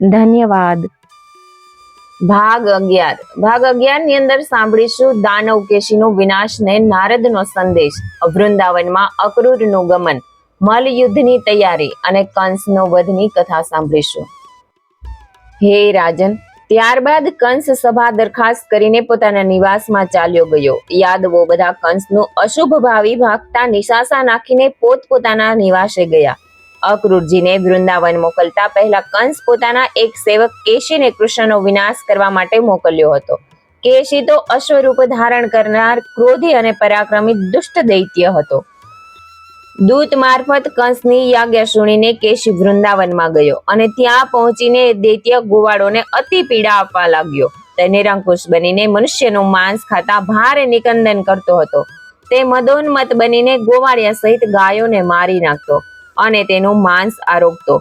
ધન્યવાદ. ભાગ અગિયાર. ભાગ અગિયારની અંદર સાંભળીશું દાનવ કેશીનો વિનાશ ને નારદનો સંદેશ. વૃંદાવનમાં અક્રૂરનું ગમન. મલ યુદ્ધની તૈયારી અને કંસનો વધની કથા સાંભળીશું. હે રાજન, ત્યારબાદ કંસ સભા દરખાસ્ત કરીને પોતાના નિવાસમાં ચાલ્યો ગયો. યાદવો બધા કંસનું અશુભ ભાવી ભાગતા નિશાસા નાખીને પોતપોતાના નિવાસે ગયા. અક્રૂરજીને વૃંદાવન મોકલતા પહેલા કંસ પોતાના એક સેવક કેશીને કૃષ્ણનો વિનાશ કરવા માટે મોકલ્યો હતો. કેશી તો અશ્વરૂપ ધારણ કરનાર ક્રોધી અને પરાક્રમી દુષ્ટ દૈત્ય હતો. દૂત મારફત કંસની યાજ્ઞા સુણીને કેશી વૃંદાવનમાં ગયો અને ત્યાં પહોંચીને દૈત્ય ગોવાળોને અતિ પીડા આપવા લાગ્યો. તે નિરંકુશ બનીને મનુષ્યનું માંસ ખાતા ભારે નિકંદન કરતો હતો. તે મદોન્મત બનીને ગોવાળિયા સહિત ગાયોને મારી નાખતો. અને તેનું માંસ આરોગતો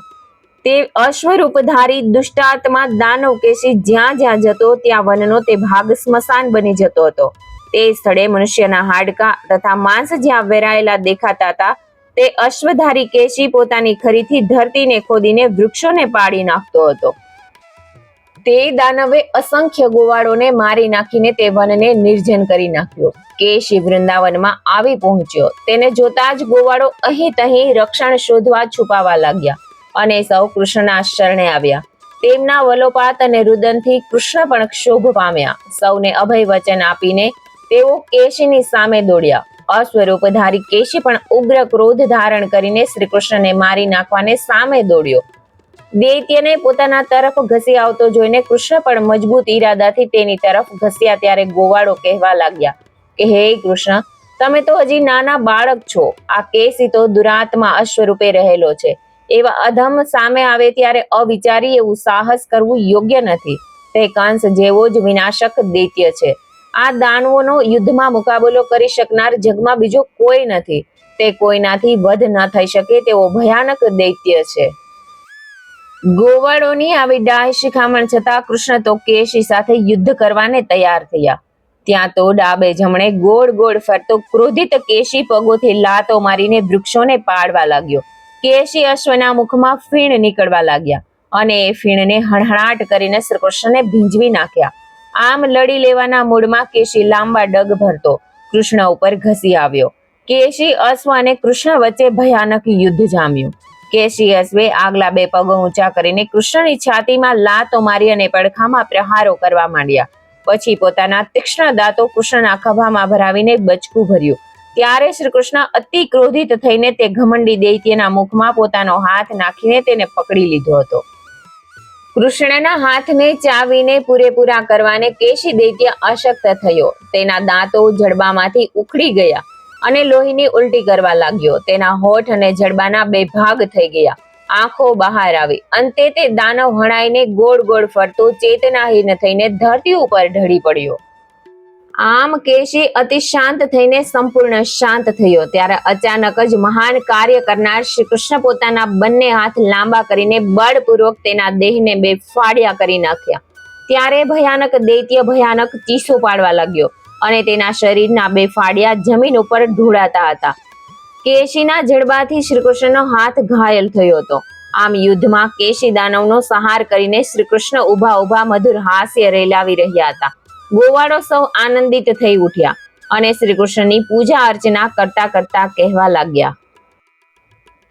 તે અશ્વરૂપધારી દુષ્ટાત્મા દાનવ કેશી જ્યાં જ્યાં જતો, ત્યાં વનનો તે ભાગ સ્મશાન બની જતો હતો. તે સ્થળે મનુષ્યના હાડકા તથા માંસ જ્યાં વેરાયેલા દેખાતા હતા, તે અશ્વધારી કેશી પોતાની ખરીથી ધરતીને ખોદીને વૃક્ષોને પાડી નાખતો હતો. તે દાનવે અસંખ્ય ગોવાળોને મારી નાખીને તે વનને નિર્જન કરી નાખ્યો. કેશી વૃંદાવનમાં આવી પહોંચ્યો. તેને જોતા જ ગોવાળો અહીં તહીં રક્ષણ શોધવા છુપાવા લાગ્યા અને સૌ કૃષ્ણના શરણે આવ્યા. તેમના વલોપાત અને રુદનથી કૃષ્ણ પણ ક્ષોભ પામ્યા. સૌને અભય વચન આપીને તેઓ કેશીની સામે દોડ્યા. અસ્વરૂપધારી કેશી પણ ઉગ્ર ક્રોધ ધારણ કરીને શ્રી કૃષ્ણને મારી નાખવાને સામે દોડ્યો. દૈત્યને પોતાના તરફ ઘસી આવતો જોઈને કૃષ્ણ પણ મજબૂત ઈરાદાથી તેની તરફ ઘસ્યા ત્યારે ગોવાળો કહેવા લાગ્યા કે, હે કૃષ્ણ, તમે તો હજી નાના બાળક છો. આ કેસી તો દુરાત્મા અશ્વરૂપે રહેલો છે. એવા અધમ સામે આવે ત્યારે અવિચારી એવું સાહસ કરવું યોગ્ય નથી. તે કંસ જેવો જ વિનાશક દૈત્ય છે. આ દાનવોનો યુદ્ધમાં મુકાબલો કરી શકનાર જગમાં બીજો કોઈ નથી. તે કોઈનાથી વધ ન થઈ શકે તેવો ભયાનક દૈત્ય છે. ગોવાળોની આવી ડાય શિખામણ છતાં કૃષ્ણ તો કેશી સાથે યુદ્ધ કરવાને તૈયાર થયા. ત્યાં તો ડાબે જમણે ગોળ ગોળ ફરતો ક્રોધિત કેશી પગોથી લાતો મારીને વૃક્ષોને પાડવા લાગ્યો. કેશી અશ્વના મુખમાં ફીણ નીકળવા લાગ્યા અને એ ફીણને હણહણાટ કરીને શ્રીકૃષ્ણને ભીંજવી નાખ્યા. આમ લડી લેવાના મૂડમાં કેશી લાંબા ડગ ભરતો. કૃષ્ણ ઉપર ઘસી આવ્યો. કેશી, અશ્વ અને કૃષ્ણ વચ્ચે ભયાનક યુદ્ધ જામ્યું. કેશી આગલા બે પગો ઊંચા કરીને કૃષ્ણની છાતીમાં લાતો મારી અને પડખામાં પ્રહારો કરવા માંડ્યા. પછી પોતાના તીક્ષ્ણ દાંતો કૃષ્ણના ખભામાં ભરાવીને બચકું ભર્યું. ત્યારે શ્રી કૃષ્ણ અતિ ક્રોધિત થઈને તે ઘમંડી દૈત્યના મુખમાં પોતાનો હાથ નાખીને તેને પકડી લીધો હતો. કૃષ્ણના હાથને ચાવીને પૂરેપૂરા કરવાને કેશી દૈત્ય અશક્ત થયો. તેના દાંતો જડબામાંથી ઉખડી ગયા. અને લોહીની ઉલટી કરવા લાગ્યો. તેના હોઠ અને જડબાના બે ભાગ થઈ ગયા. આંખો બહાર આવી. અંતે તે દાનવ હણાઈને ગોળ ગોળ ફરતો ચેતનાહીન થઈને ધરતી ઉપર ઢળી પડ્યો. આમ કેશી અતિ શાંત થઈને સંપૂર્ણ શાંત થયો. ત્યારે અચાનક જ મહાન કાર્ય કરનાર શ્રી કૃષ્ણ પોતાના બંને હાથ લાંબા કરીને બળપૂર્વક તેના દેહને બે ફાડ્યા કરી નાખ્યા. ત્યારે ભયાનક દૈત્ય ભયાનક ચીસો પાડવા લાગ્યો. અને તેના શરીરના બે ફાડિયા જમીન ઉપર ઢોળાતા હતા. કેશીના જડબાથી શ્રીકૃષ્ણનો હાથ ઘાયલ થયો હતો. આમ યુદ્ધમાં કેશી દાનવનો સહાર કરીને શ્રીકૃષ્ણ ઊભા ઊભા મધુર હાસ્ય રેલાવી રહ્યા હતા. ગોવાળો સૌ આનંદિત થઈ ઉઠ્યા અને શ્રીકૃષ્ણની પૂજા અર્ચના કરતા કરતા કહેવા લાગ્યા.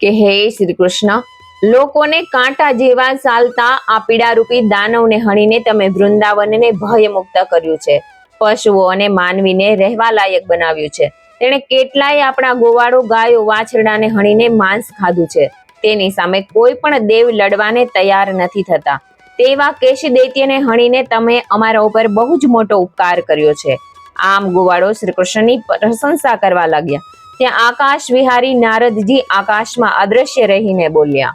કે હે શ્રી કૃષ્ણ લોકોને કાંટા જેવા ચાલતા આ પીડારૂપી દાનવને હણીને તમે વૃંદાવનને ભયમુક્ત કર્યું છે. પશુઓ અને માનવીને રહેવા લાયક બનાવ્યું છે. તેણે કેટલાય આપણા ગોવાળો ગાયો, વાછરડાને હણીને માંસ ખાધું છે. તેની સામે કોઈ પણ દેવ લડવાને તૈયાર નથી થતા. તેવા કેશી હણીને તમે અમારા ઉપર બહુ જ મોટો ઉપકાર કર્યો છે. આમ ગોવાળો શ્રી કૃષ્ણની પ્રશંસા કરવા લાગ્યા. ત્યાં આકાશ વિહારી નારદજી આકાશમાં અદ્રશ્ય રહીને બોલ્યા,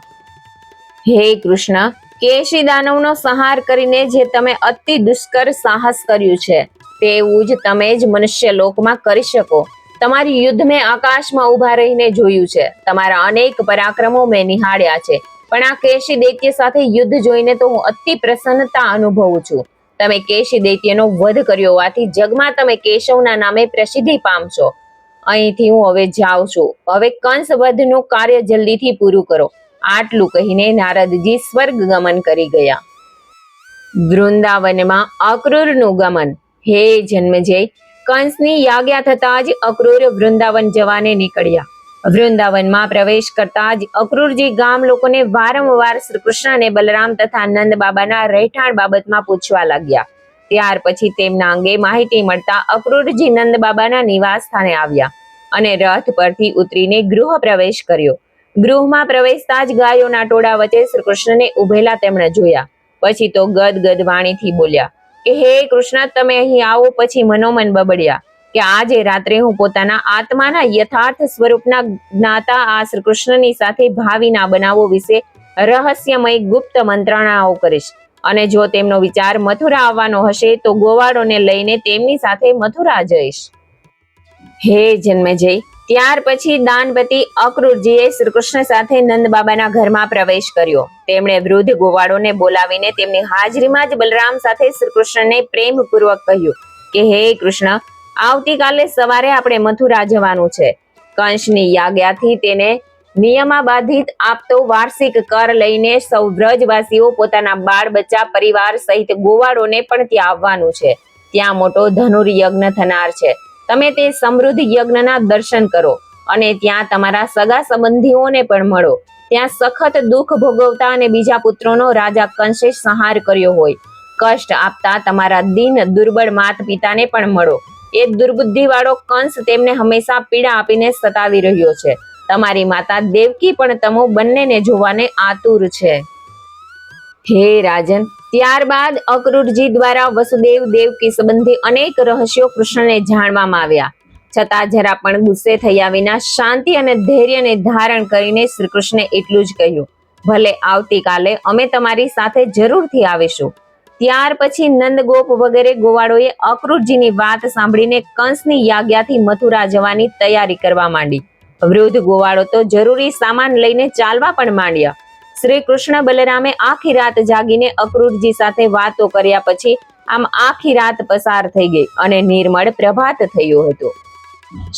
હે કૃષ્ણ કેશી દાનવનો સંહાર કરીને જે તમે અતિ દુષ્કર સાહસ કર્યું છે તેવું જ તમે જ મનુષ્ય લોકમાં કરી શકો. તમારી યુદ્ધ મેં આકાશમાં ઊભા રહીને જોયું છે. તમારા અનેક પરાક્રમો મેં નિહાળ્યા છે. પણ આ કેશી દૈત્ય સાથે યુદ્ધ જોઈને તો હું અતિ પ્રસન્નતા અનુભવું છું. તમે કેશી દૈત્યનો વધ કર્યો હોવાથી જગમાં તમે કેશવના નામે પ્રસિદ્ધિ પામશો. અહીંથી હું હવે જાઉં છું. હવે કંસ વધનું કાર્ય જલ્દીથી પૂરું કરો. આટલું કહીને નારદજી સ્વર્ગ ગમન કરી ગયા. વૃંદાવનમાં અક્રૂરનું ગમન. હે જન્મજય કંસની યાજ્ઞા થતા જ અક્રૂર વૃંદાવન જવાને નીકળ્યા. વૃંદાવનમાં પ્રવેશ કરતા જ અક્રૂરજી ગામ લોકોને વારંવાર શ્રી કૃષ્ણ અને બલરામ તથા નંદ બાબાના રહેઠાણ બાબતમાં પૂછવા લાગ્યા. ત્યાર પછી તેમના અંગે માહિતી મળતા અક્રૂરજી નંદ બાબાના નિવાસ સ્થાને આવ્યા અને રથ પરથી ઉતરીને ગૃહ પ્રવેશ કર્યો. ગૃહમાં પ્રવેશતા જ ગાયોના ટોળા વચ્ચે શ્રી કૃષ્ણને ઉભેલા તેમણે જોયા. પછી તો ગદ ગદ વાણીથી બોલ્યા કે હે કૃષ્ણ, તમે અહીં આવો પછી મનોમન બબડ્યા કે આજે રાત્રે હું પોતાના આત્માના યથાર્થ સ્વરૂપના જ્ઞાતા આ શ્રી કૃષ્ણની સાથે ભાવિના બનાવો વિશે રહસ્યમય ગુપ્ત મંત્રણાઓ કરીશ. અને જો તેમનો વિચાર મથુરા આવવાનો હશે, તો ગોવાળોને લઈને તેમની સાથે મથુરા જઈશ. હે જન્મેજય ત્યાર પછી દાનપતિ અક્રૂરજીએ શ્રી કૃષ્ણ સાથે નંદ બાબાના ઘરમાં પ્રવેશ કર્યો. તેમણે વૃદ્ધ ગોવાળોને બોલાવીને તેમની હાજરીમાં જ બલરામ સાથે શ્રી કૃષ્ણને પ્રેમપૂર્વક કહ્યું કે, હે કૃષ્ણ, આવતીકાલે સવારે આપણે મથુરા જવાનું છે. કંસની યાજ્ઞાથી તેને નિયમાબાધિત આપતો વાર્ષિક કર લઈને સૌ વ્રજવાસીઓ પોતાના બાળ બચ્ચા પરિવાર સહિત ગોવાળોને પણ ત્યાં આવવાનું છે. ત્યાં મોટો ધનુર્યજ્ઞ થનાર છે. તમે તે સમૃદ્ધ યજ્ઞના દર્શન કરો અને ત્યાં તમારા સગા સંબંધીઓને પણ મળો. ત્યાં સખત દુઃખ ભોગવતા અને બીજા પુત્રોનો રાજા કંસે સંહાર કર્યો હોય. કષ્ટ આપતા તમારા દિન દુર્બળ માત પિતાને પણ મળો. એ દુર્બુદ્ધિ વાળો કંસ તેમને હંમેશા પીડા આપીને સતાવી રહ્યો છે. તમારી માતા દેવકી પણ તમો બંનેને જોવાને આતુર છે. હે રાજન ત્યારબાદ અક્રૂરજી દ્વારા વસુદેવ દેવકી સંબંધી અનેક રહસ્યો કૃષ્ણને જાણવામાં આવ્યા. છતાં જરા પણ ગુસ્સે થયા વિના શાંતિ અને ધૈર્યને ધારણ કરીને શ્રી કૃષ્ણે એટલું જ કહ્યું, ભલે આવતીકાલે અમે તમારી સાથે જરૂરથી આવીશું. ત્યાર પછી નંદગોપ વગેરે ગોવાળોએ અક્રૂરજીની વાત સાંભળીને કંસની યાજ્ઞાથી મથુરા જવાની તૈયારી કરવા માંડી. વૃદ્ધ ગોવાળો તો જરૂરી સામાન લઈને ચાલવા પણ માંડ્યા. શ્રી કૃષ્ણ બલરામે આખી રાત જાગીને અક્રૂરજી સાથે વાતો કર્યા પછી આમ આખી રાત પસાર થઈ ગઈ અને નિર્મળ પ્રભાત થયો હતો.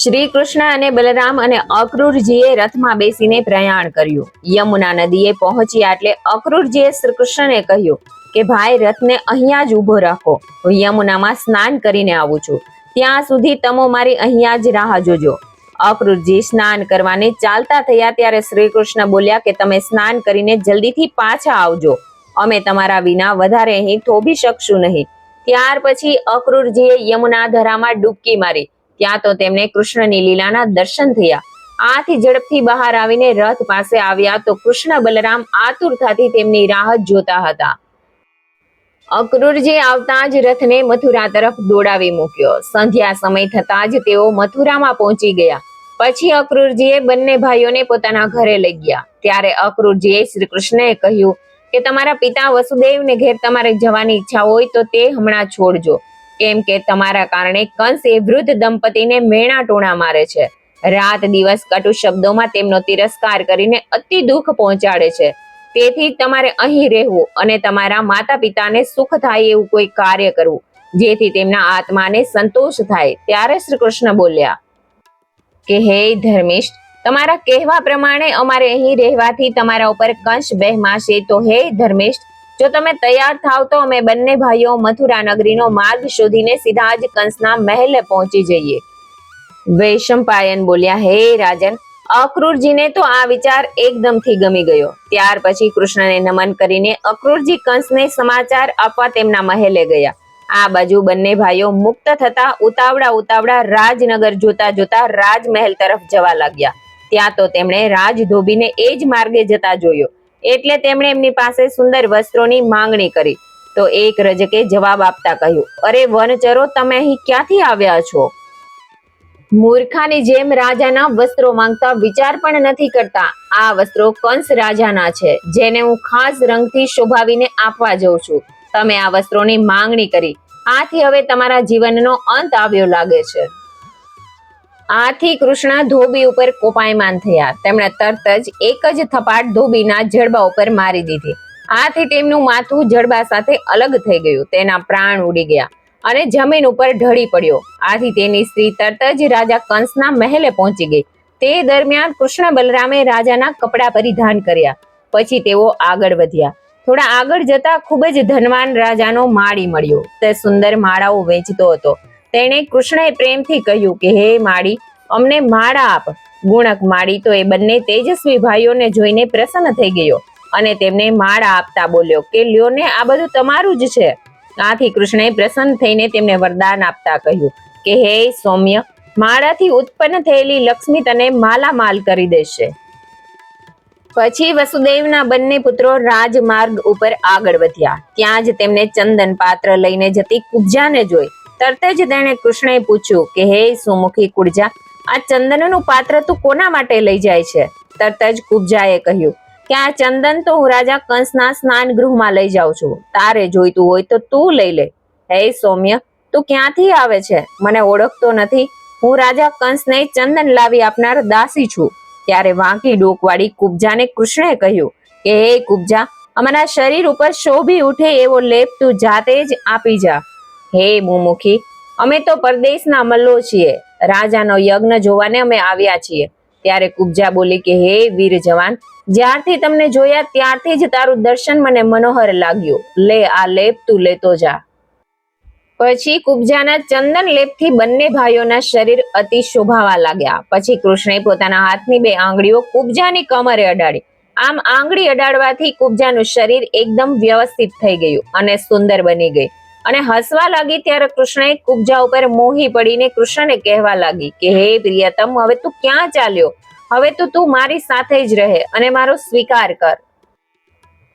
શ્રી કૃષ્ણ અને બલરામ અને અક્રૂરજીએ રથમાં બેસીને પ્રયાણ કર્યું. યમુના નદીએ પહોંચ્યા એટલે અક્રૂરજીએ શ્રી કૃષ્ણને કહ્યું કે, ભાઈ, રથને અહીંયા જ ઊભો રાખો. હું યમુનામાં સ્નાન કરીને આવું છું. ત્યાં સુધી તમો મારી અહીંયા જ રાહ જોજો. અક્રૂરજી સ્નાન કરવાને ચાલતા થયા ત્યારે શ્રી કૃષ્ણ બોલ્યા કે તમે સ્નાન કરીને જલ્દીથી પાછા આવજો. અમે તમારા વિના વધારે અહીં થોભી શકશું નહીં. ત્યાર પછી અક્રૂરજીએ યમુના ધરામાં ડૂબકી મારી. ત્યાં તો તેમને કૃષ્ણની લીલાના દર્શન થયા. આથી ઝડપથી બહાર આવીને રથ પાસે આવ્યા તો કૃષ્ણ બલરામ આતુરતાથી તેમની રાહ જોતા હતા. અક્રૂરજી આવતા જ રથને મથુરા તરફ દોડાવી મૂક્યો. સંધ્યા સમય થતા જ તેઓ મથુરામાં પહોંચી ગયા. પછી અક્રૂરજીએ બંને ભાઈઓને પોતાના ઘરે લઈ ગયા. ત્યારે અક્રૂરજીએ શ્રી કૃષ્ણએ કહ્યું કે તમારા પિતા વસુદેવને ઘેર તમારે જવાની ઈચ્છા હોય તો તે હમણાં છોડજો. કેમ કે તમારા કારણે કંસ એ વૃદ્ધ દંપતીને મેણા ટોણા મારે છે. રાત દિવસ કટુ શબ્દોમાં તેમનો તિરસ્કાર કરીને અતિ દુઃખ પહોંચાડે છે. તેથી તમારે અહીં રહેવું અને તમારા માતા પિતાને સુખ થાય એવું કોઈ કાર્ય કરવું, જેથી તેમના આત્માને સંતોષ થાય. ત્યારે શ્રી કૃષ્ણ બોલ્યા કે હે ધર્મિષ્ઠ, તમારા કહેવા પ્રમાણે અમારે અહીં રહેવાથી તમારા ઉપર કંશ બહેમાશે. તો હે ધર્મિષ્ઠ, જો તમે તૈયાર થાવ તો અમે બંને ભાઈઓ મથુરા નગરીનો માર્ગ શોધીને સીધા જ કંસના મહેલે પહોંચી જઈએ. વૈશંપાયન બોલ્યા, હે રાજન, અક્રૂરજીને તો આ વિચાર એકદમથી ગમી ગયો. ત્યાર પછી કૃષ્ણને નમન કરીને અક્રૂરજી કંસને સમાચાર આપવા તેમના મહેલે ગયા. આ બાજુ બંને ભાઈઓ મુક્ત થતા ઉતાવળા ઉતાવળા રાજનગર જોતા જોતા રાજમહેલ તરફ જવા લાગ્યા. ત્યાં તો તેમણે રાજ ધોબીને એ જ માર્ગે જતા જોયો. એટલે તેમણે એમની પાસે સુંદર વસ્ત્રોની માંગણી કરી. તો એક રજકે જવાબ આપતા કહ્યું, અરે વનચરો, તમે અહીં ક્યાંથી આવ્યા છો? મૂર્ખાની જેમ રાજાના વસ્ત્રો માંગતા વિચાર પણ નથી કરતા. આ વસ્ત્રો કંસ રાજાના છે, જેને હું ખાસ રંગથી શોભાવીને આપવા જઉં છું. તમે આ વસ્ત્રોની માંગણી કરી. આથી હવે તમારા જીવનનો અંત આવ્યો લાગે છે. આથી કૃષ્ણ ધોબી ઉપર કોપાયમાન થયા. તેમણે તરત જ એક જ થપાટ ધોબીના જડબા ઉપર મારી દીધી. આથી તેમનું માથું જડબા સાથે અલગ થઈ ગયું. તેના પ્રાણ ઉડી ગયા અને જમીન ઉપર ઢળી પડ્યો. આથી તેની સ્ત્રી તરત જ રાજા કંસના મહેલે પહોંચી ગઈ. તે દરમિયાન કૃષ્ણ બલરામે રાજાના કપડાં પરિધાન કર્યા. પછી તેઓ આગળ વધ્યા. થોડા આગળ જતા ખૂબ જ ધનવાન રાજાનો માળી મળ્યો. તે સુંદર માળાઓ વેચતો હતો. તેણે કૃષ્ણએ પ્રેમથી કહ્યું કે, હે માળી, અમને માળા આપ. ગુણક માળી તો એ બંને તેજસ્વી ભાઈઓને જોઈને પ્રસન્ન થઈ ગયો અને તેમને માળા આપતા બોલ્યો કે લ્યો ને આ બધું તમારું જ છે. આથી કૃષ્ણએ પ્રસન્ન થઈને તેમને વરદાન આપતા કહ્યું કે, હે સૌમ્ય, માળાથી ઉત્પન્ન થયેલી લક્ષ્મી તને માલામાલ કરી દેશે. પછી વસુદેવના બંને પુત્રો રાજમાર્ગ ઉપર આગળ વધ્યા. ત્યાં જ તેમને ચંદન પાત્ર લઈને જતી કુબજાને જોઈ. તરત જ તેણે કૃષ્ણએ પૂછ્યું કે, હે સુમુખી કુરજા આ ચંદનનું પાત્ર તું કોના માટે લઈ જાય છે? તરત જ કુબજાએ કહ્યું, કે આ ચંદન તો હું રાજા કંસના સ્નાન ગૃહમાં લઈ જાઉં છું. તારે જોઈતું હોય તો તું લઈ લે. હે સૌમ્ય, તું ક્યાંથી આવે છે? મને ઓળખતો નથી. હું રાજા કંસને ચંદન લાવી આપનાર દાસી છું. ત્યારે વાંકી ડોકવાળી કુબજાને કૃષ્ણે કહ્યું કે, હે કુબજા, અમારા શરીર ઉપર શોભી ઉઠે એવો લેપ તું જાતે જ આપી જા. હે મુમુખી, અમે તો પરદેશના મલ્લો છીએ. રાજાનો યજ્ઞ જોવાને અમે આવ્યા છીએ. ત્યારે કુબજા બોલી કે, હે વીર જવાન, જ્યારથી તમને જોયા ત્યારથી જ તારું દર્શન મને મનોહર લાગ્યું. લે આ લેપ તું લેતો જા. પછી કુબજાના ચંદન લેપથી બંને ભાઈઓના શરીર અતિ શોભાવા લાગ્યા. પછી કૃષ્ણે પોતાના હાથની બે આંગળીઓ કુબજાની કમરે અડાડી. આમ આંગળી અડાડવાથી કુબજાનું શરીર એકદમ વ્યવસ્થિત થઈ ગયું અને સુંદર બની ગઈ. અને હસવા લાગી ત્યારે કૃષ્ણે કુબજા ઉપર મોહી પડીને કૃષ્ણને કહેવા લાગી કે, હે પ્રિયતમ, હવે તું ક્યાં ચાલ્યો? હવે તો તું મારી સાથે જ રહે અને મારો સ્વીકાર કર.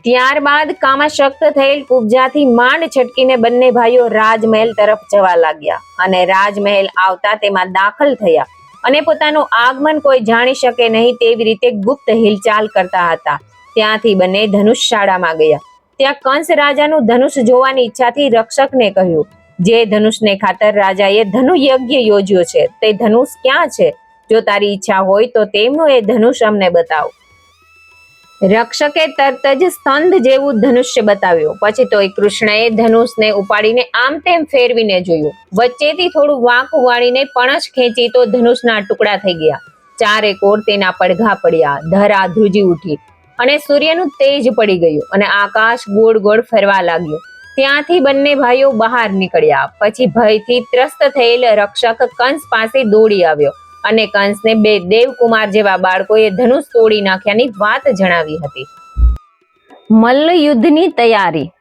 ત્યારબાદ કામાશક્ત થયેલ કુબજાથી માંડ છટકીને બંને ભાઈઓ રાજમહેલ તરફ જવા લાગ્યા અને રાજમહેલ આવતા તેમાં દાખલ થયા અને પોતાનું આગમન કોઈ જાણી શકે નહીં તેવી રીતે ગુપ્ત હિલચાલ કરતા હતા. ત્યાંથી બંને ધનુષ શાળામાં ગયા. ત્યાં કંસ રાજાનું ધનુષ જોવાની ઈચ્છાથી રક્ષકને કહ્યું, જે ધનુષને ખાતર રાજાએ ધનુ યજ્ઞ યોજ્યો છે, તે ધનુષ ક્યાં છે? જો તારી ઈચ્છા હોય તો તેમનું એ ધનુષ અમને બતાવ. રક્ષકે તરત જ સ્તંભ જેવું ધનુષ્ય બતાવ્યું. પછી તો કૃષ્ણએ ધનુષને ઉપાડીને આમ તેમ ફેરવીને જોયું. વચ્ચેથી થોડું વાંક વાળીને પણસ ખેંચી તો ધનુષના ટુકડા થઈ ગયા. ચારે કોર તેના પડઘા પડ્યા. ધરા ધ્રુજી ઉઠી. અને સૂર્યનું તેજ પડી ગયું અને આકાશ ગોળ ગોળ ફરવા લાગ્યું. ત્યાંથી બંને ભાઈઓ બહાર નીકળ્યા. પછી ભયથી ત્રસ્ત થયેલ રક્ષક કંસ પાસે દોડી આવ્યો. અને કંસને બે દેવકુમાર જેવા બાળકોએ ધનુષ તોડી નાખ્યાની વાત જણાવી હતી. મલ્લ તૈયારી.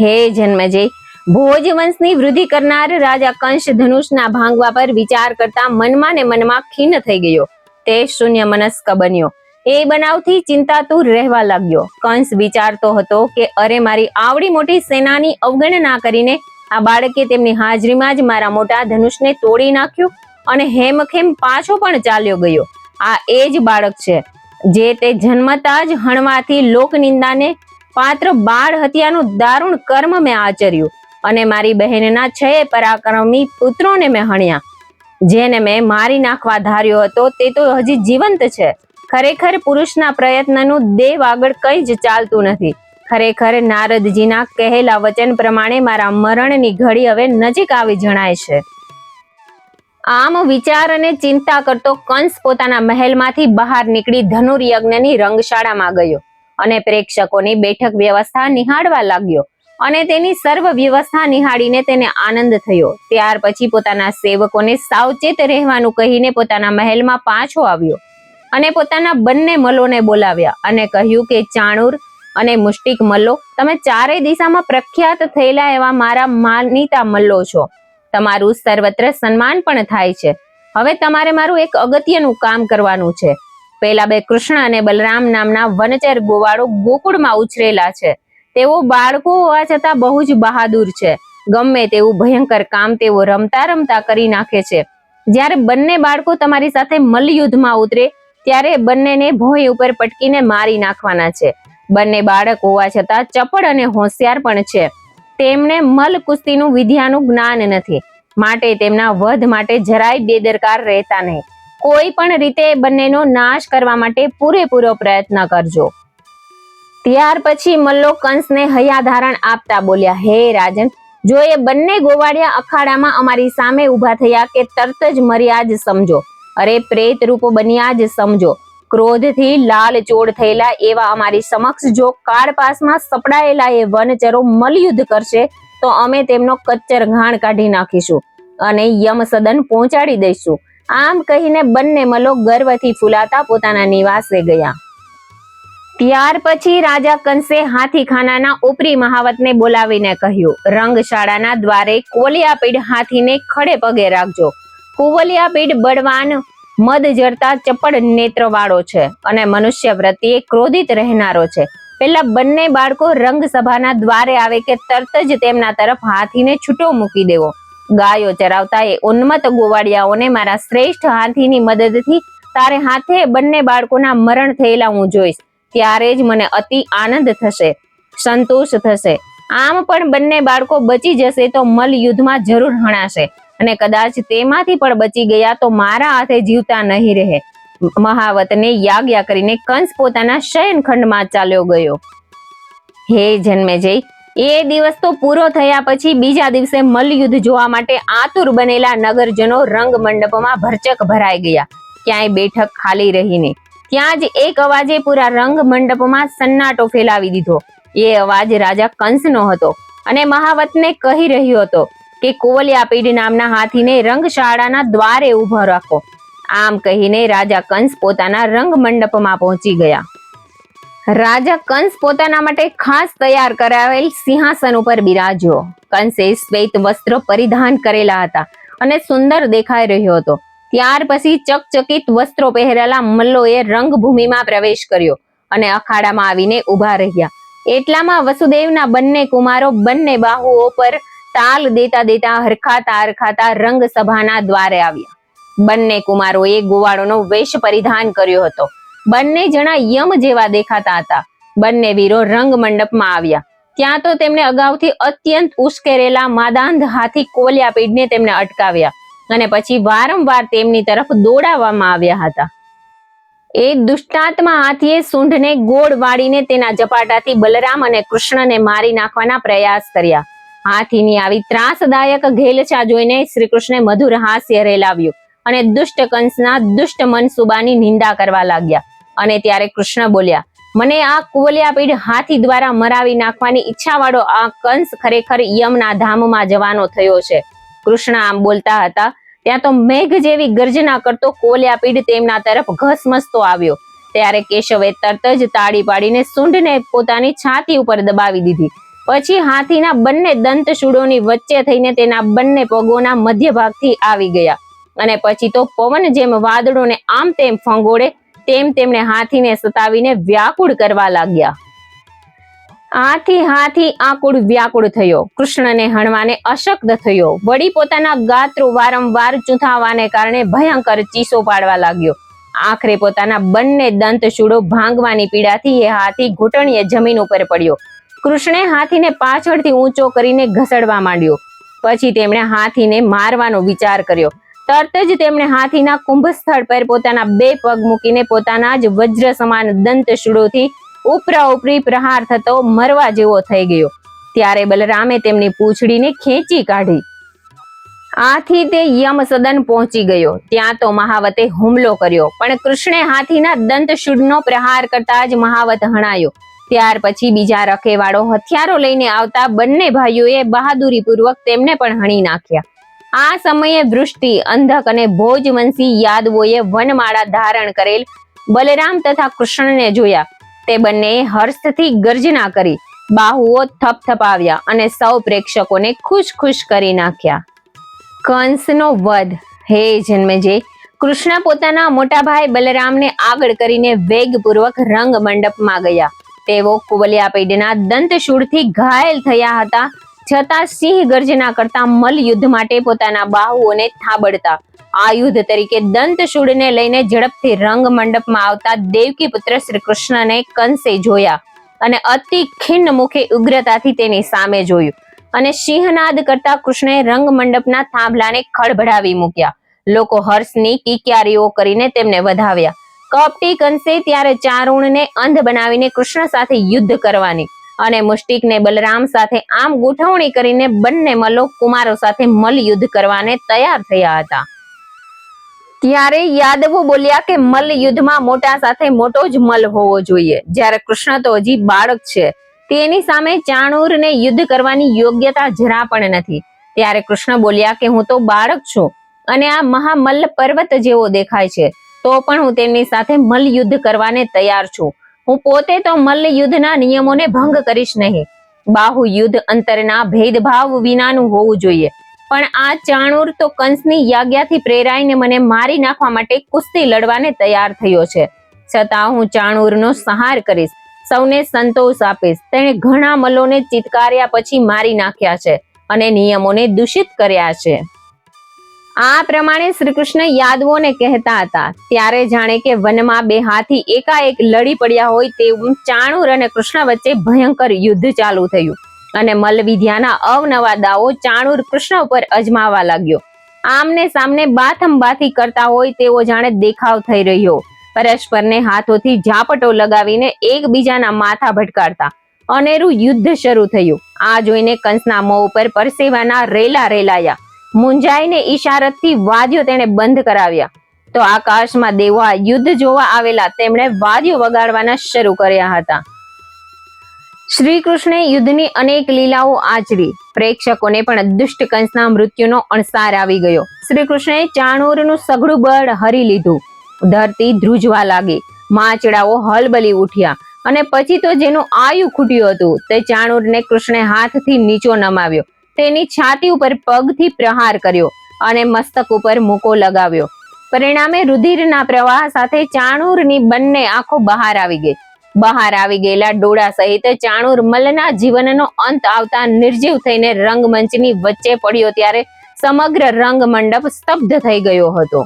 હે જન્મજય ભોજ વંશની વૃદ્ધિ કરનાર રાજા કંસ ધનુષના ભાંગવા પર વિચાર કરતા મનમાં ને મનમાં ખીન થઈ ગયો. તે શૂન્ય મનસ્ક બન્યો. એ બનાવથી ચિંતાતુર રહેવા લાગ્યો. કંસ વિચારતો હતો કે, અરે, મારી આવડી મોટી સેનાની અવગણના કરીને આ બાળકે તેમની હાજરીમાં જ મારા મોટા ધનુષને તોડી નાખ્યું. અને હેમખેમ પાછો પણ ચાલ્યો ગયો. આ એ જ બાળક છે, જે તે જન્મતા જ હણવાથી લોકનિંદાને પાત્ર બાળ હત્યાનું દારૂણ કર્મ મેં આચર્યું અને મારી બહેનના છ પરાક્રમી પુત્રોને મેં હણ્યા. જેને મેં મારી નાખવા ધાર્યો હતો, તે તો હજી જીવંત છે. ખરેખર પુરુષના પ્રયત્નનું દેવ આગળ કંઈ જ ચાલતું નથી. ખરેખર નારદજીના કહેલા વચન પ્રમાણે મારા મરણની ઘડી હવે નજીક આવી જણાય છે. આમ વિચાર અને ચિંતા કરતો કંસ પોતાના મહેલમાંથી બહાર નીકળી ધનુર યજ્ઞની રંગશાળામાં ગયો અને પ્રેક્ષકોની બેઠક વ્યવસ્થા નિહાળવા લાગ્યો અને તેની સર્વ વ્યવસ્થા નિહાળીને તેને આનંદ થયો. ત્યાર પછી પોતાના સેવકોને સાવચેત રહેવાનું કહીને પોતાના મહેલમાં પાછો આવ્યો અને પોતાના બંને મલ્લોને બોલાવ્યા અને કહ્યું કે, ચાણુર અને મુષ્ટિક મલ્લો, તમે ચારેય દિશામાં પ્રખ્યાત થયેલા એવા મારા માનીતા મલ્લો છો. તમારું સર્વત્ર સન્માન પણ થાય છે. હવે તમારે મારું એક અગત્યનું કામ કરવાનું છે. પેલા બે કૃષ્ણ અને બલરામ નામના વનચર ગોવાળો ગોકુળમાં ઉછરેલા છે. તેઓ બાળકો હોવા છતાં બહુ જ બહાદુર છે. ગમે તેવું ભયંકર કામ તેઓ રમતા રમતા કરી નાખે છે. જ્યારે બંને બાળકો તમારી સાથે મલ્લયુદ્ધમાં ઉતરે, ત્યારે બંનેને ભોંય ઉપર પટકીને મારી નાખવાના છે. બંને બાળક હોવા છતાં ચપળ અને હોશિયાર પણ છે. તેમને મલ કુસ્તીનું વિદ્યાનું જ્ઞાન નથી. માટે તેમના વધ માટે જરાય બેદરકાર રહેતા નહીં. કોઈ પણ રીતે બંનેનો નાશ કરવા માટે પૂરેપૂરો પ્રયત્ન કરજો. ત્યાર પછી મલ્લો કંસને હૈયાધારણ આપતા બોલ્યા, હે રાજન, જો એ બંને ગોવાળિયા અખાડામાં અમારી સામે ઊભા થયા કે તરત જ મર્યા જ સમજો. અરે પ્રેત રૂપ બન્યા જ સમજો. ક્રોધથી લાલ ચોળ થયેલા એવા અમારી સમક્ષ જો કાળપાસમાં સપડાયેલા એ વનચરો મલયુદ્ધ કરશે, તો અમે તેમનો કચ્ચર ઘાણ કાઢી નાખીશું અને યમ સદન પહોંચાડી દઈશું. આમ કહીને બંને મલો ગર્વથી ફૂલાતા પોતાના નિવાસે ગયા. ત્યાર પછી રાજા કંસે હાથીખાનાના ઉપરી મહાવતને બોલાવીને કહ્યું, રંગશાળાના દ્વારે કોલિયાપીડ હાથીને ખડે પગે રાખજો. કુવલિયાપીડ બળવાન મદ જરતા ચપળ નેત્રવાળો છે અને મનુષ્ય પ્રત્યે ક્રોધિત રહેનારો છે. પેલા બંને બાળકો રંગસભાના દ્વારે આવે કે તરત જ તેમના તરફ હાથીને છૂટો મૂકી દેવો. ગાયો ચરાવતા એ ઉન્મત ગોવાળિયાઓને મારા શ્રેષ્ઠ હાથીની મદદથી તારે હાથે બંને બાળકોના મરણ થયેલા હું જોઈશ. ત્યારે જ મને અતિ આનંદ થશે, સંતોષ થશે. આમ પણ બંને બાળકો બચી જશે તો મલ યુદ્ધમાં જરૂર હણાશે. અને કદાચ તેમાંથી પણ બચી ગયા તો મારા હાથે જીવતા નહીં રહે. મહાવતને યાગ્યા કરીને કંસ પોતાના શયનખંડમાં ચાલ્યો ગયો. હે જન્મેજય એ દિવસ તો પૂરો થયા પછી બીજા દિવસે મલ્લયુદ્ધ જોવા માટે આતુર બનેલા નગરજનો રંગ મંડપમાં ભરચક ભરાઈ ગયા. ક્યાંય બેઠક ખાલી રહીને ત્યાં જ એક અવાજે પૂરા રંગ મંડપમાં સન્નાટો ફેલાવી દીધો. એ અવાજ રાજા કંસનો હતો અને મહાવતને કહી રહ્યો હતો કે કોવલિયાપીડ નામના હાથીને રંગશાળાના દ્વારે ઊભો રાખો. આમ કહીને રાજા કંસ પોતાના રંગ મંડપમાં પહોંચી ગયા. રાજા કંસ પોતાના માટે ખાસ તૈયાર કરાવેલ સિંહાસન ઉપર બિરાજ્યો. કંસે શ્વેત વસ્ત્ર પરિધાન કરેલા હતા અને સુંદર દેખાઈ રહ્યો હતો. ત્યાર પછી ચકચકિત વસ્ત્રો પહેરેલા મલ્લોએ રંગભૂમિમાં પ્રવેશ કર્યો અને અખાડામાં આવીને ઊભા રહ્યા. એટલામાં વસુદેવના બંને કુમારો બંને બાહુઓ પર તાલ દેતા દેતા, હરખાતા હરખાતા રંગ સભાના દ્વારે આવ્યા. બંને કુમારોએ ગોવાળોનો વેશ પરિધાન કર્યો હતો. બંને જણા યમ જેવા દેખાતા હતા. બંને વીરો રંગ મંડપમાં આવ્યા. ત્યાં તો તેમણે અગાઉથી અત્યંત ઉશ્કેરેલા માદાંધ હાથી કોલિયાપીડને તેમને અટકાવ્યા અને પછી વારંવાર તેમની તરફ દોડાવવામાં આવ્યા હતા. એ દુષ્ટાત્મા હાથીએ સૂંઢને ગોળ વાળીને તેના ઝપાટાથી બલરામ અને કૃષ્ણને મારી નાખવાના પ્રયાસ કર્યા. હાથીની આવી ત્રાસદાયક ઘેલછા જોઈને શ્રી કૃષ્ણે મધુર હાસ્ય રેલાવ્યું અને દુષ્ટ કંસના દુષ્ટ મનસુબાની નિંદા કરવા લાગ્યા. અને ત્યારે કૃષ્ણ બોલ્યા, મને આ કુવલિયાપીઢ હાથી દ્વારા મરાવી નાખવાની ઈચ્છાવાળો આ કંસ ખરેખર યમના ધામમાં જવાનો થયો છે. કૃષ્ણ આમ બોલતા હતા, ત્યાં તો મેઘ જેવી ગર્જના કરતો કોલિયાપીઢ તેમના તરફ ઘસમસતો આવ્યો. ત્યારે કેશવે તરત જ તાળી પાડીને સૂંઢને પોતાની છાતી ઉપર દબાવી દીધી. પછી હાથીના બંને દંતશૂળોની વચ્ચે થઈને તેના બંને પગોના મધ્ય ભાગથી આવી ગયા. અને પછી તો પવન જેમ વાદળોને આમ તેમ ફંગોળે, તેમ તેમણે હાથીને સતાવીને વ્યાકુળ કરવા લાગ્યા. હાથી હાથી આકુળ વ્યાકુળ થયો. કૃષ્ણને, હણવાને અશક્ત થયો. વળી પોતાના ગાત્રો વારંવાર ચૂંથાવાને કારણે ભયંકર ચીસો પાડવા લાગ્યો. આખરે પોતાના બંને દંતશૂળો ભાંગવાની પીડાથી એ હાથી ઘૂંટણીએ જમીન ઉપર પડ્યો. કૃષ્ણે હાથીને પાછળથી ઊંચો કરીને ઘસડવા માંડ્યો. પછી તેમણે હાથીને મારવાનો વિચાર કર્યો. તરત જ તેમણે હાથીના કુંભ સ્થળ પર પોતાના બે પગ મૂકીને પોતાના જ વજ્ર સમાન દંતશૂળોથી ઉપરા ઉપરી પ્રહાર થતો મરવા જેવો થઈ ગયો. ત્યારે બલરામે તેમની પૂંછડીને ખેંચી કાઢી. આથી તે યમ સદન પહોંચી ગયો. ત્યાં તો મહાવતે હુમલો કર્યો, પણ કૃષ્ણે હાથીના દંતશૂળનો પ્રહાર કરતા જ મહાવત હણાયો. ત્યાર પછી બીજા રખેવાળો હથિયારો લઈને આવતા બંને ભાઈઓએ બહાદુરી પૂર્વક તેમને પણ હણી નાખ્યા. આ સમયે વૃષ્ટિ, અંધક અને ભોજવંશી યાદવોએ વનમાળા ધારણ કરેલ બલરામ તથા કૃષ્ણને જોયા. તે બંને હર્ષથી ગર્જના કરી, બાહુઓ થપથપાવ્યા અને સૌ પ્રેક્ષકોને ખુશ ખુશ કરી નાખ્યા. કંસનો વધ. હે જન્મેજે, કૃષ્ણ પોતાના મોટા ભાઈ બલરામને આગળ કરીને વેગપૂર્વક રંગ મંડપમાં ગયા. તેઓ કુવલિયા પેઢીના દંતશૂળથી ઘાયલ થયા હતા. છતાં સિંહ ગર્જના કરતા મલ યુદ્ધ માટે પોતાના બાહુઓને થાબડતા. આયુધ તરીકે દંતશૂળને લઈને ઝડપથી રંગ મંડપમાં આવતા દેવકી પુત્ર શ્રી કૃષ્ણને કંસે જોયા અને અતિ ખિન્ન મુખે ઉગ્રતાથી તેની સામે જોયું અને સિંહનાદ કરતા કૃષ્ણએ રંગ મંડપના થાંભલાને ખડભડાવી મૂક્યા. લોકો હર્ષની કિક્યારીઓ કરીને તેમને વધાવ્યા. કપટી કંસે ત્યારે ચારુણને અંધ બનાવીને કૃષ્ણ સાથે યુદ્ધ કરવાની અને મુષ્ટિકને બલરામ સાથે આમ ગોઠવણી કરીને બંને મલો કુમારો સાથે મલ યુદ્ધ કરવાને તૈયાર થયા હતા. ત્યારે યાદવો બોલ્યા કે મલ્લ યુદ્ધમાં મોટા સાથે મોટો જ મલ હોવો જોઈએ. જ્યારે કૃષ્ણ તો હજી બાળક છે. તેની સામે ચાણૂરને યુદ્ધ કરવાની યોગ્યતા જરા પણ નથી. ત્યારે કૃષ્ણ બોલ્યા કે હું તો બાળક છું અને આ મહામલ્લ પર્વત જેવો દેખાય છે. તો પણ હું તેમની સાથે મલ્લ કરવાને તૈયાર છું. હું પોતે તો મલ્લ નિયમોને ભંગ કરીશ નહીં. બાહુ યુદ્ધ અંતરના ભેદભાવ વિનાનું હોવું જોઈએ. પણ આ ચાણુર તો કંસની યાજ્ઞાથી પ્રેરાઈને મને મારી નાખવા માટે કુસ્તી લડવાને તૈયાર થયો છે. છતાં હું ચાણુરનો સંહાર કરીશ, સૌને સંતોષ આપીશ. તેણે ઘણા મલોને ચિતકાર્યા પછી મારી નાખ્યા છે અને નિયમોને દૂષિત કર્યા છે. આ પ્રમાણે શ્રી કૃષ્ણ યાદવોને કહેતા હતા. ત્યારે જાણે કે વનમાં બે હાથી એકાએક લડી પડ્યા હોય તેવું ચાણુર અને કૃષ્ણ વચ્ચે ભયંકર યુદ્ધ ચાલુ થયું. અને મલ્લવિદ્યાના અવનવા દાવો ચાણુર કૃષ્ણ ઉપર અજમાવા લાગ્યો. આમને સામને બાથમ બાથી કરતા હોય તેવો જાણે દેખાવ થઈ રહ્યો. પરસ્પરને હાથોથી ઝાપટો લગાવીને એકબીજાના માથા ભટકાડતા. અનેરું યુદ્ધ શરૂ થયું. આ જોઈને કંસના મોં ઉપર પરસેવાના રેલા રેલાયા. મુંજાઈને ઈશારતથી વાદ્યો તેણે બંધ કરાવ્યા. તો આકાશમાં દેવા યુદ્ધ જોવા આવેલા તેમણે વાદ્યો વગાડવાના શરૂ કર્યા હતા. શ્રી કૃષ્ણે યુદ્ધની અનેક લીલાઓ આચરી. પ્રેક્ષકોને પણ દુષ્ટ કંસના મૃત્યુનો અણસાર આવી ગયો. શ્રી કૃષ્ણે ચાણૂરનું સઘળું બળ હરી લીધું. ધરતી ધ્રુજવા લાગી. માચડાઓ હલબલી ઉઠ્યા. અને પછી તો જેનું આયુ ખૂટ્યું હતું, તે ચાણૂરને કૃષ્ણે હાથથી નીચો નમાવ્યો. તેની છાતી ઉપર પગથી પ્રહાર કર્યો અને મસ્તક ઉપર મૂકો લગાવ્યો. પરિણામે રુધિરના પ્રવાહ સાથે ચાણૂરની બંને આંખો બહાર આવી ગઈ. બહાર આવી ગયેલા ડોળા સહિત ચાણૂર મલ્લના જીવનનો અંત આવતા નિર્જીવ થઈને રંગમંચની વચ્ચે પડ્યો ત્યારે સમગ્ર રંગ મંડપ સ્તબ્ધ થઈ ગયો હતો.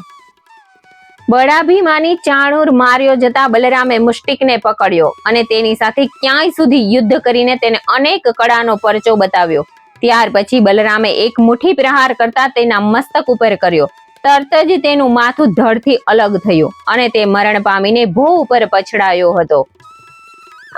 બળાભિમાની ચાણૂર માર્યો જતા બલરામે મુષ્ટિકને પકડ્યો અને તેની સાથે ક્યાંય સુધી યુદ્ધ કરીને તેને અનેક કળાનો પરચો બતાવ્યો. ત્યાર પછી બલરામે એક મુઠ્ઠી પ્રહાર કરતા તેના મસ્તક ઉપર કર્યો. તરત જ તેનું માથું ધડથી અલગ થયું અને તે મરણ પામીને ભૂ ઉપર પછડાયો હતો.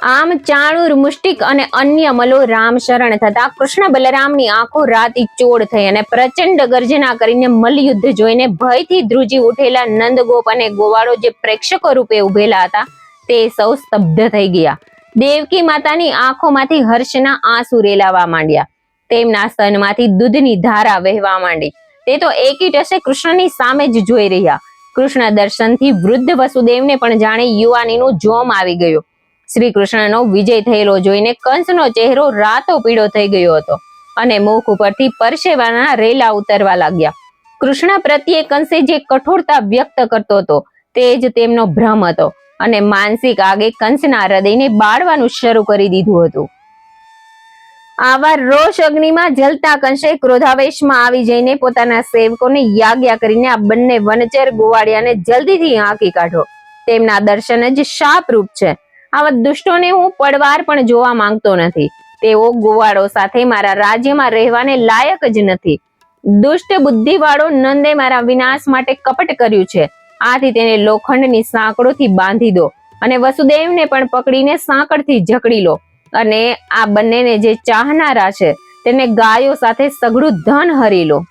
આમ ચાણુર મુષ્ટિક અને અન્ય મલો રામ શરણ થતા કૃષ્ણ બલરામની આંખો રાતી ચોડ થઈ અને પ્રચંડ ગર્જના કરીને મલયુદ્ધ જોઈને ભયથી ધ્રુજી ઉઠેલા નંદગોપ અને ગોવાળો જે પ્રેક્ષકો રૂપે ઉભેલા હતા તે સૌ સ્તબ્ધ થઈ ગયા. દેવકી માતાની આંખોમાંથી હર્ષના આંસુ રેલાવા માંડ્યા. તેમના સ્તનમાંથી દૂધની ધારા વહેવા માંડી. તે તો એકી ટસે કૃષ્ણની સામે જ જોઈ રહ્યા. કૃષ્ણ દર્શનથી વૃદ્ધ વસુદેવને પણ જાણે યુવાનીનો જોમ આવી ગયો. શ્રી કૃષ્ણનો વિજય થયેલો જોઈને કંસનો ચહેરો રાતો પીળો થઈ ગયો હતો અને મુખ ઉપરથી પરસેવાના રેલા ઉતરવા લાગ્યા. કૃષ્ણ પ્રત્યે કંસે જે કઠોરતા વ્યક્ત કરતો હતો તે જ તેમનો ભ્રમ હતો અને માનસિક આગે કંસના હૃદયને બાળવાનું શરૂ કરી દીધું હતું. આવા રોષ અગ્નિમાં જલતા કંશે ક્રોધાવેશમાં આવી જઈને પોતાના સેવકોને યાજ્ઞા કરીને આ બંને વનચર ગોવાળિયાને જલ્દીથી હાંકી કાઢો. તેમના દર્શન જ શાપરૂપ છે. આવા દુષ્ટોને હું પડવાર પણ જોવા માંગતો નથી. તેઓ ગોવાળો સાથે મારા રાજ્યમાં રહેવાને લાયક જ નથી. દુષ્ટ બુદ્ધિવાળો નંદે મારા વિનાશ માટે કપટ કર્યું છે. આથી તેને લોખંડની સાંકળોથી બાંધી દો અને વસુદેવને પણ પકડીને સાંકળથી જકડી લો. અને આ બંનેને જે ચાહનારા છે, તેને ગાયો સાથે સઘળું ધન હરી લો.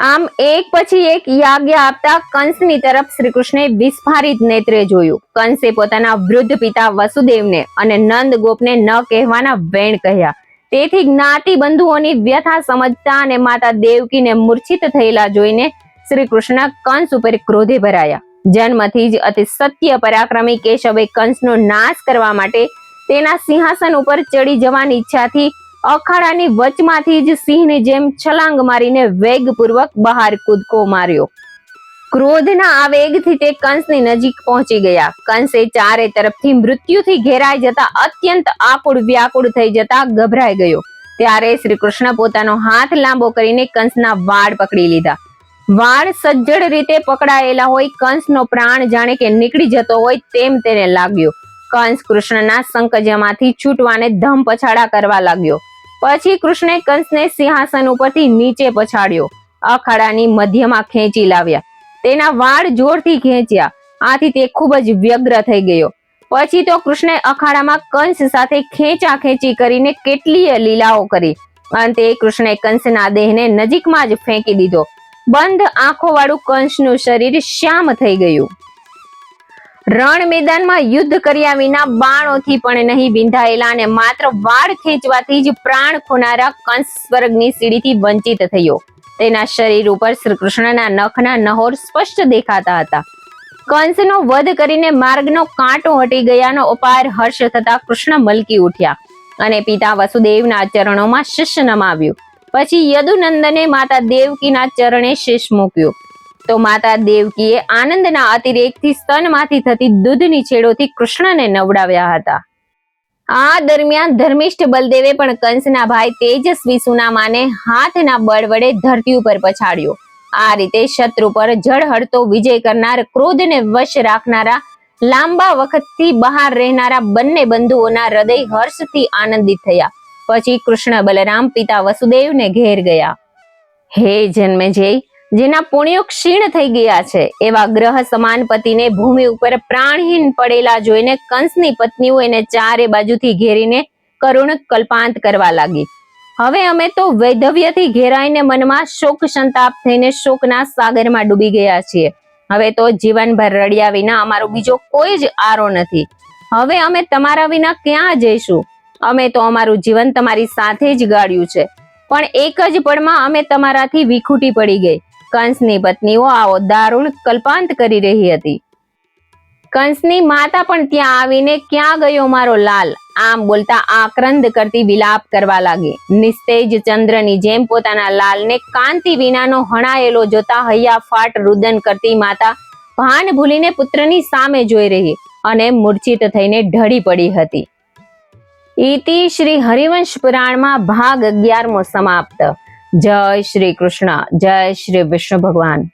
આમ એક પછી એક યાજ્ઞ આપતા કંસની તરફ શ્રી કૃષ્ણે વિસ્ફારિત નેત્રે જોયું. કંસે પોતાના વૃદ્ધ પિતા વસુદેવને અને નંદ ગોપને ન કહેવાના વેણ કહ્યા. તેથી જ્ઞાતિ બંધુઓની વ્યથા સમજતા અને માતા દેવકીને મૂર્છિત થયેલા જોઈને શ્રી કૃષ્ણ કંસ ઉપર ક્રોધે ભરાયા. જન્મથી જ અતિ સત્ય પરાક્રમી કેશવે કંસનો નાશ કરવા માટે તેના સિંહાસન ઉપર ચડી જવાની ઈચ્છાથી અખાડાની વચમાંથી જ સિંહની જેમ છલાંગ મારીને વેગપૂર્વક બહાર કૂદકો માર્યો. ક્રોધના આવેગથી તે કંસની નજીક પહોંચી ગયા. કંસે ચારે તરફથી મૃત્યુથી ઘેરાઈ જતા અત્યંત આકુળ વ્યાકુળ થઈ જતા ગભરાઈ ગયો. ત્યારે શ્રી કૃષ્ણ પોતાનો હાથ લાંબો કરીને કંસના વાળ પકડી લીધા. વાળ સજ્જડ રીતે પકડાયેલા હોય, કંસનો પ્રાણ જાણે કે નીકળી જતો હોય તેમ તેને લાગ્યો. કંસ કૃષ્ણના સંકજમાંથી છૂટવાને ધમ પછાડા કરવા લાગ્યો. પછી કૃષ્ણે કંસને સિંહાસન ઉપરથી નીચે પછાડ્યો. અખાડાની મધ્યમાં ખેંચી લાવ્યા. તેના વાળ જોરથી ખેંચ્યા. આથી તે ખૂબ જ વ્યગ્ર થઈ ગયો. પછી તો કૃષ્ણે અખાડામાં કંસ સાથે ખેંચા ખેંચી કરીને કેટલીય લીલાઓ કરી. અંતે કૃષ્ણે કંસના દેહને નજીકમાં જ ફેંકી દીધો. બંધ આંખો વાળું કંસનું શરીર શ્યામ થઈ ગયું. રણ મેદાનમાં યુદ્ધ કર્યા વિના બાણોથી પણ નહીં વિંધાયેલા અને માત્ર વાળ ખેંચવાથી જ પ્રાણ ખોનારા કંસ સ્વર્ગની સીડીથી વંચિત થયો. તેના શરીર ઉપર શ્રી કૃષ્ણના નખના નહોર સ્પષ્ટ દેખાતા હતા. કંસનો વધ કરીને માર્ગનો કાંટો હટી ગયાનો અપાર હર્ષ થતા કૃષ્ણ મલકી ઉઠ્યા અને પિતા વસુદેવના ચરણોમાં શિષ્ય નમાવ્યું. પછી યદુનંદને માતા દેવકીના ચરણે શીશ મૂક્યું. તો માતા દેવકીએ આનંદના અતિરેકથી સ્તનમાંથી થતી દૂધની છેડોથી કૃષ્ણને નવડાવ્યા હતા. આ દરમિયાન ધર્મિષ્ઠ બલદેવે પણ કંસના ભાઈ તેજસ્વી સુનામાને હાથના બળ વડે ધરતી ઉપર પછાડ્યો. આ રીતે શત્રુ પર જળહળતો વિજય કરનાર, ક્રોધને વશ રાખનારા, લાંબા વખતથી બહાર રહેનારા બંને બંધુઓના હૃદય હર્ષથી આનંદિત થયા. પછી કૃષ્ણ બલરામ પિતા વસુદેવને ઘેર ગયા. હે જન્મે જય જેના પુણ્યો ક્ષીણ થઈ ગયા છે. એવા ગ્રહ સમાન પતિને ભૂમિ ઉપર પ્રાણહીન પડેલા જોઈને કંસની પત્નીઓ એને ચારે બાજુથી ઘેરીને કરુણ કલ્પાંત કરવા લાગી. હવે અમે તો વૈધવ્યથી ઘેરાઈને મનમાં શોક સંતાપ થઈને શોકના સાગરમાં ડૂબી ગયા છીએ. હવે તો જીવનભર રડ્યા વિના અમારો બીજો કોઈ જ આરો નથી. હવે અમે તમારા વિના ક્યાં જઈશું? અમે તો અમારું જીવન તમારી સાથે જ ગાળ્યું છે. પણ એક જ પળમાં અમે તમારાથી વિખૂટી પડી ગઈ. કંસની પત્નીઓ આવો દારૂણ કલ્પાંત કરી રહી હતી. કંસની માતા પણ ત્યાં આવીને ક્યાં ગયો મારો લાલ? આમ બોલતા આક્રંદ કરતી વિલાપ કરવા લાગી. નિસ્તેજ ચંદ્રની જેમ પોતાના લાલને કાંતિ વિનાનો હણાયેલો જોતા હૈયા ફાટ રુદન કરતી માતા ભાન ભૂલીને પુત્રની સામે જોઈ રહી અને મૂર્છિત થઈને ઢળી પડી હતી. ઈતિ શ્રી હરિવંશ પુરાણમાં ભાગ અગિયારમો સમાપ્ત. જય શ્રી કૃષ્ણ જય શ્રી વિષ્ણુ ભગવાન